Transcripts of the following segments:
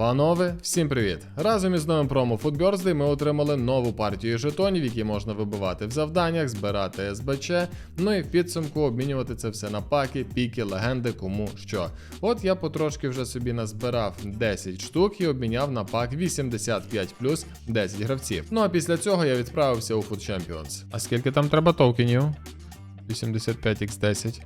Панове, всім привіт! Разом із новим промо Footbirthday ми отримали нову партію жетонів, які можна вибивати в завданнях, збирати СБЧ, ну і в підсумку обмінювати це все на паки, піки, легенди, кому що. От я потрошки вже собі назбирав 10 штук і обміняв на пак 85 плюс 10 гравців. Ну а після цього я відправився у Food Champions. А скільки там треба токенів? 85x10. 10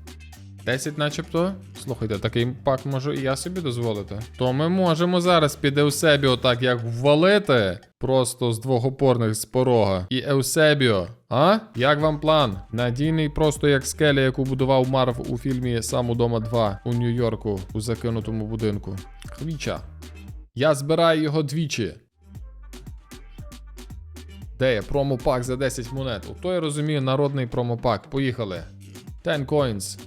начебто. Слухайте, такий пак можу і я собі дозволити. То ми можемо зараз під Еусебіо так як ввалити. Просто з двох опорних з порога. І Еусебіо. А? Як вам план? Надійний просто як скеля, яку будував Марв у фільмі Сам удома 2 у Нью-Йорку у закинутому будинку. Хвіча. Я збираю його двічі. Де є промопак за 10 монет? Ото я розумію, народний промопак. Поїхали. 10 coins.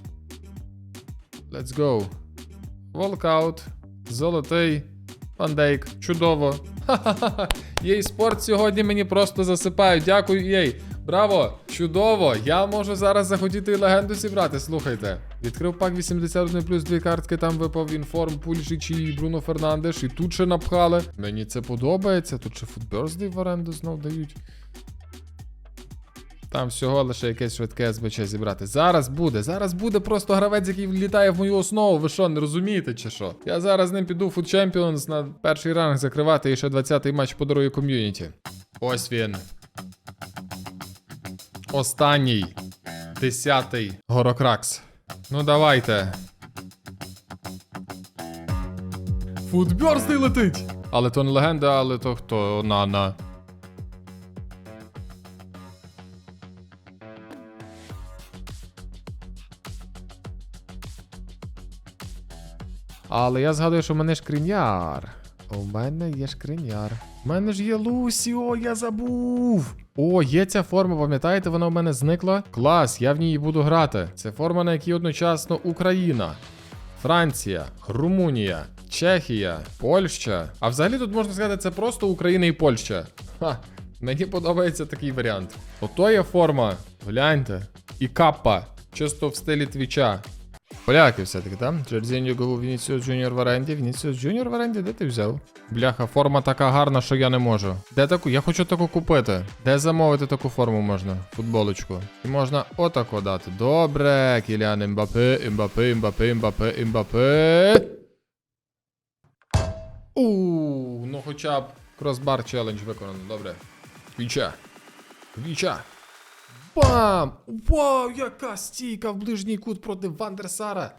Let's go. Волкаут. Золотий. Пандейк. Чудово. Ха-ха-ха. Єй спорт сьогодні мені просто засипають. Дякую, єй. Браво! Чудово! Я можу зараз захотіти і легенду зібрати. Слухайте. Відкрив пак 81 плюс дві картки, там випав інформ, Пульшич і Бруно Фернандеш, і тут ще напхали. Мені це подобається. Тут ще футберзди в оренду знов дають. Там всього лише якесь швидке СБЧ зібрати. Зараз буде, зараз буде просто гравець, який влітає в мою основу. Ви що, не розумієте чи що? Я зараз з ним піду Food Champions на перший ранг закривати і ще 20-й матч подарую ком'юніті. Ось він. Останній. Десятий. Горокракс. Ну давайте. Футберстий летить! Але то не легенда, але то хто? Нана. Але я згадую, що в мене шкриняр. У мене є шкриняр. У мене ж є Лусіо, я забув. О, є ця форма, пам'ятаєте, вона в мене зникла? Клас, я в ній буду грати. Це форма, на якій одночасно Україна, Франція, Румунія, Чехія, Польща. А взагалі тут можна сказати, це просто Україна і Польща. Ха, мені подобається такий варіант. Ото є форма. Гляньте. І каппа. Чисто в стилі твіча. Поляки все-таки, так? Джерзіньо Гу Вініціус Джуніор в оренді. Вініціус Джуніор в оренді, де ти взяв? Бляха, форма така гарна, що я не можу. Де таку? Я хочу таку купити. Де замовити таку форму можна? Футболочку. І можна отако дати. Добре, Кілян Імбапе, Імбапе, Імбапе, Імбапе, Імбапе. Ууу, ну хоча б кросбар челендж виконано. Добре. Віча. Віча. Бам! Вау, яка стійка в ближній кут проти Вандерсара.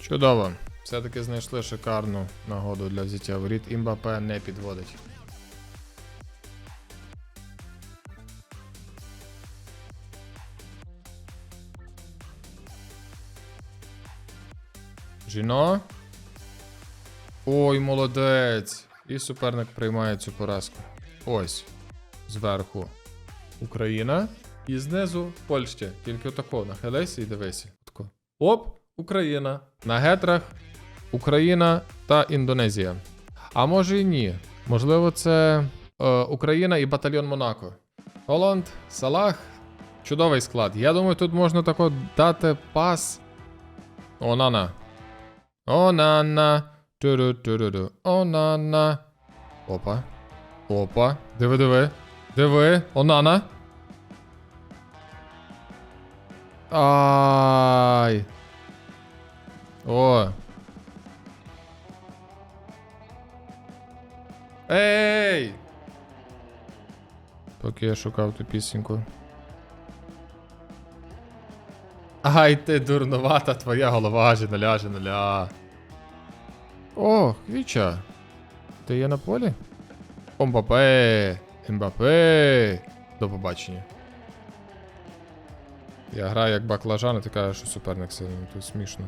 Чудово. Все-таки знайшли шикарну нагоду для взяття воріт. Імбапе не підводить. Жіно. Ой, молодець. І суперник приймає цю поразку. Ось. Зверху Україна. І знизу Польща. Тільки отако. Нахилися і дивися. Отако. Оп, Україна. На гетрах Україна та Індонезія. А може і ні. Можливо, це е, Україна і батальйон Монако. Голланд, Салах. Чудовий склад. Я думаю, тут можна тако дати пас. О, Нана. О, Нана. Ту-ду-ту-ду-ду. О, Опа. Опа. Диви, диви. Диви. Онана. Ай. О. Ей! Поки я шукав ту пісеньку. Ай ти дурнувата твоя голова, жена жена О, Квіча. Ти є на полі? Омбапе. Ембапе. До побачення. Я граю як баклажан, і ти кажеш, що суперник сильний. Тут смішно.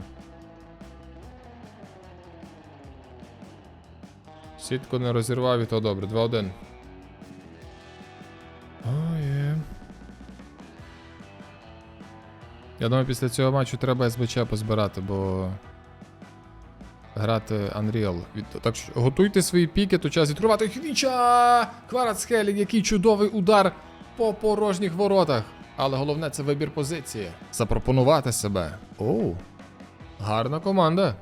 Сітку не розірвав і то добре. 2-1. О, є. Я думаю, після цього матчу треба СБЧ позбирати, бо. Грати Unreal. Так що готуйте свої піки, то час відкривати Хвіча! Кварацхелін, який чудовий удар по порожніх воротах. Але головне це вибір позиції. Запропонувати себе. Оу. Гарна команда.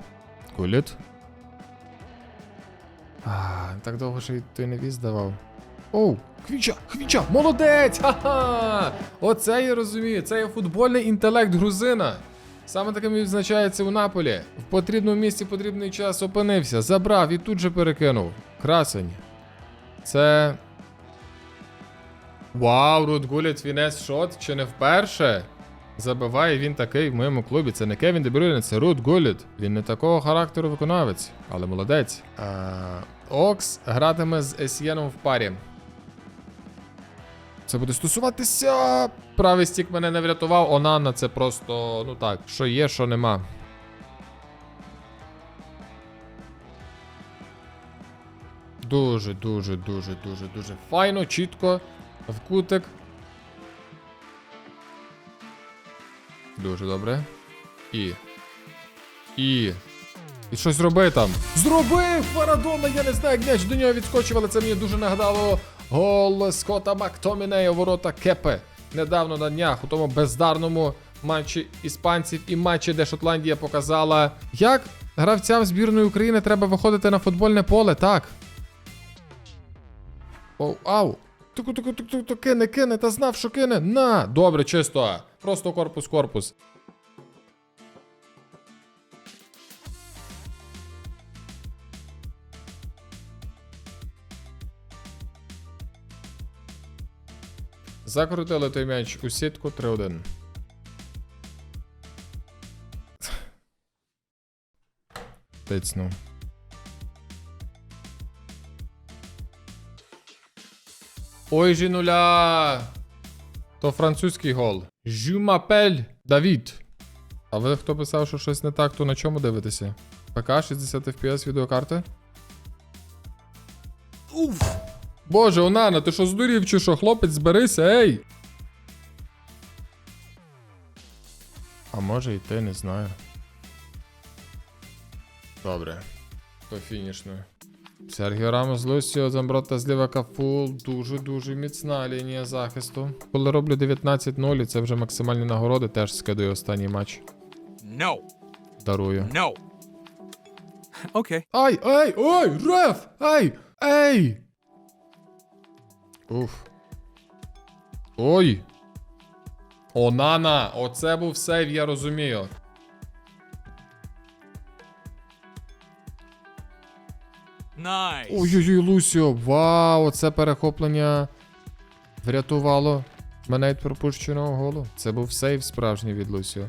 Куліт. Так довго ще той не віз давав. Оу, Хвіча, Хвіча, молодець! Ха-ха! Оце я розумію, це є футбольний інтелект грузина. Саме таким і відзначається у Наполі. В потрібному місці потрібний час опинився, забрав і тут же перекинув. Красень. Це. Вау, Рут Гуліт Фінес шот чи не вперше? Забиває він такий в моєму клубі. Це не Кевін Дебрюйне, це Рут Гуліт. Він не такого характеру виконавець, але молодець. А, Окс гратиме з Есієном в парі. Це буде стосуватися. Правий стік мене не врятував. Онана це просто, ну так, що є, що нема. Дуже, дуже, дуже, дуже, дуже файно, чітко. В кутик. Дуже добре. І. І. І щось зроби там. Зробив Марадона! Я не знаю, як м'яч до нього відскочив, але це мені дуже нагадало гол Скотта Мактомінея у ворота Кепе. Недавно на днях у тому бездарному матчі іспанців і матчі, де Шотландія показала, як гравцям збірної України треба виходити на футбольне поле, так. Оу, ау. Туку, туку, туку, туку, кине, кине, та знав, що кине. На! Добре, чисто. Просто корпус, Закрутили той м'яч у сітку 3-1. Тицнув. Ой, жінуля! То французький гол. Жю мапель Давід. А ви хто писав, що щось не так, то на чому дивитеся? ПК 60 FPS відеокарти? Боже, Онана, ти що здурів чи що? Хлопець, зберися, ей! А може і ти, не знаю. Добре. То фінішно. Сергіо Рамос Лусіо, Замброта зліва Кафул. Дуже-дуже міцна лінія захисту. Коли роблю 19-0, це вже максимальні нагороди, теж скидаю останній матч. No. Дарую. No. Okay. Ай, ай, ой, реф! Ай! Ей! Уф. Ой! Онана! Оце був сейв, я розумію. Nice. Ой-ой-ой, Лусіо, вау, це перехоплення врятувало мене від пропущеного голу. Це був сейв справжній від Лусіо.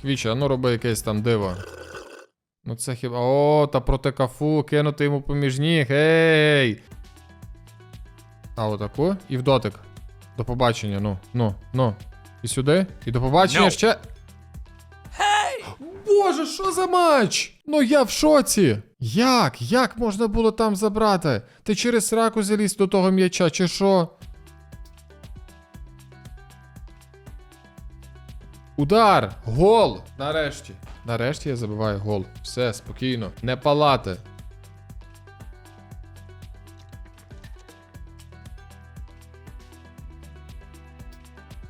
Квіча, ну роби якесь там диво. Ну це хіба. О, та проти кафу кинути йому поміж ніг. Ей! А отаку? І в дотик. До побачення, ну, ну, ну. І сюди. І до побачення No. ще. Боже, що за матч? Ну я в шоці. Як? Як можна було там забрати? Ти через сраку заліз до того м'яча, чи що? Удар! Гол! Нарешті. Нарешті я забиваю гол. Все, спокійно. Не палати.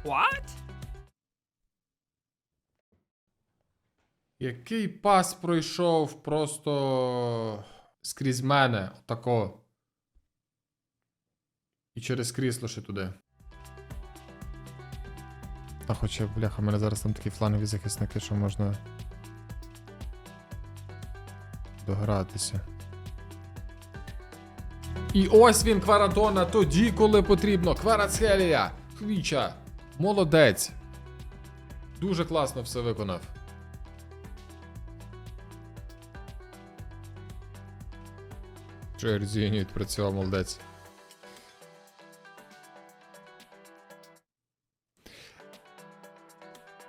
What? Який пас пройшов просто скрізь мене, отако. І через крісло ще туди. Та хоча, бляха, в мене зараз там такі флангові захисники, що можна. Догратися. І ось він, Кварадона, тоді, коли потрібно. Кварацхелія! Хвіча! Молодець! Дуже класно все виконав. Джерзіні відпрацював молодець.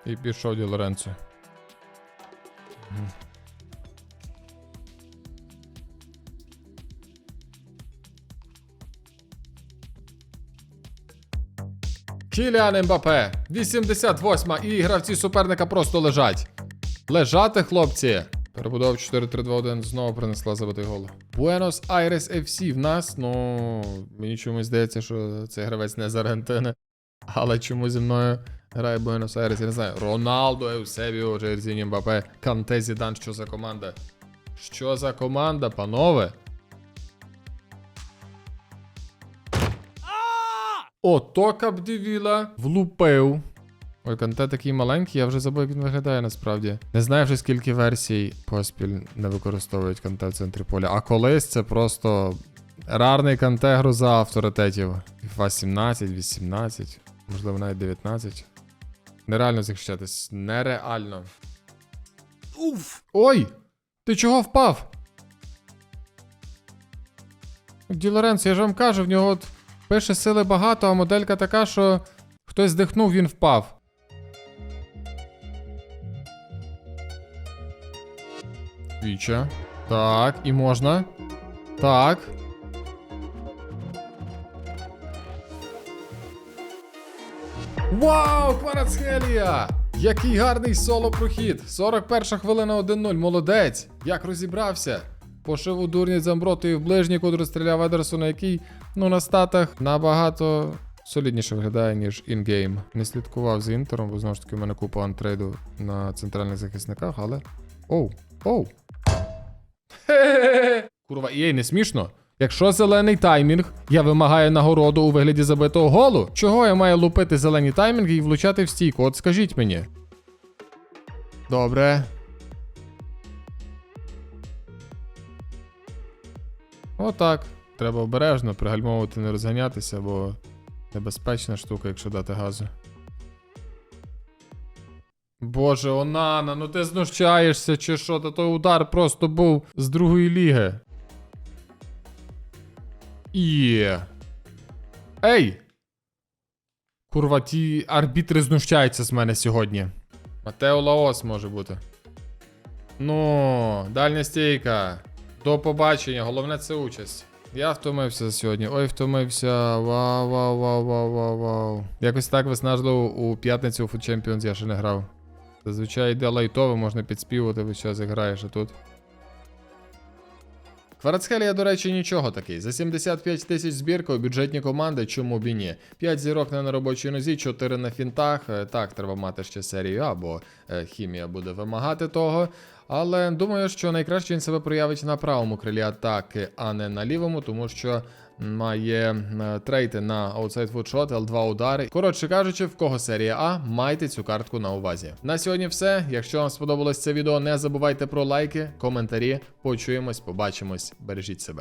І пішов Ді Лоренцо. Кіліан Мбапе. 88 і гравці суперника просто лежать. Лежати, хлопці. Перебудова 4-3-2-1 знову принесла забитий гол. Buenos Aires FC в нас. Ну, мені чомусь здається, що цей гравець не з Аргентини. Але чому зі мною грає Буенос Айрес, я не знаю. Роналдо, Еусебіо, Джерзіні Мбапе, Канте, Зідан, що за команда? Що за команда, панове? Ото Капдевіла влупив. Ой, Канте такий маленький, я вже забув, як він виглядає насправді. Не знаю вже скільки версій поспіль не використовують Канте в центрі поля. А колись це просто рарний Канте груза авторитетів. FIFA 17, 18, можливо навіть 19. Нереально захищатись. Нереально. Oof. Ой! Ти чого впав? Ді Лоренцо, я ж вам кажу, в нього от пише сили багато, а моделька така, що хтось здихнув, він впав. Віча. Так, і можна. Так. Вау, Кварацхелія! Який гарний соло прохід! 41 хвилина 1-0, молодець! Як розібрався! Пошив у дурні Замбротою в ближній, котрий стріляв Едерсона, який, ну, на статах набагато солідніше виглядає, ніж інгейм. Не слідкував за інтером, бо знову ж таки у мене купа антрейду на центральних захисниках, але. Оу, оу. Хе-хе-хе. Курва, їй не смішно. Якщо зелений таймінг, я вимагаю нагороду у вигляді забитого голу. Чого я маю лупити зелені таймінги і влучати в стійку? От скажіть мені. Добре. Отак. Треба обережно пригальмовувати, не розганятися, бо небезпечна штука, якщо дати газу. Боже, Онана, ну ти знущаєшся чи що? Та той удар просто був з другої ліги. Є. Ей! Курва, ті арбітри знущаються з мене сьогодні. Матео Лаос може бути. Ну, дальня стійка. До побачення, головне це участь. Я втомився сьогодні. Ой, втомився. Вау, вау, вау, вау, вау, вау. Якось так виснажливо у п'ятницю у Food Champions я ще не грав. Зазвичай йде лайтове, можна підспівати, весь час граєш, а тут. Кварацхелія, до речі, нічого такий. За 75 тисяч збірка у бюджетні команди, чому б і ні. 5 зірок не на робочій нозі, 4 на фінтах. Е, Так, треба мати ще серію, А, бо е, хімія буде вимагати того. Але думаю, що найкраще він себе проявить на правому крилі атаки, а не на лівому, тому що має е, трейти на Foot Shot, L2 удари. Коротше кажучи, в кого серія А, майте цю картку на увазі. На сьогодні все. Якщо вам сподобалось це відео, не забувайте про лайки, коментарі. Почуємось, побачимось, бережіть себе.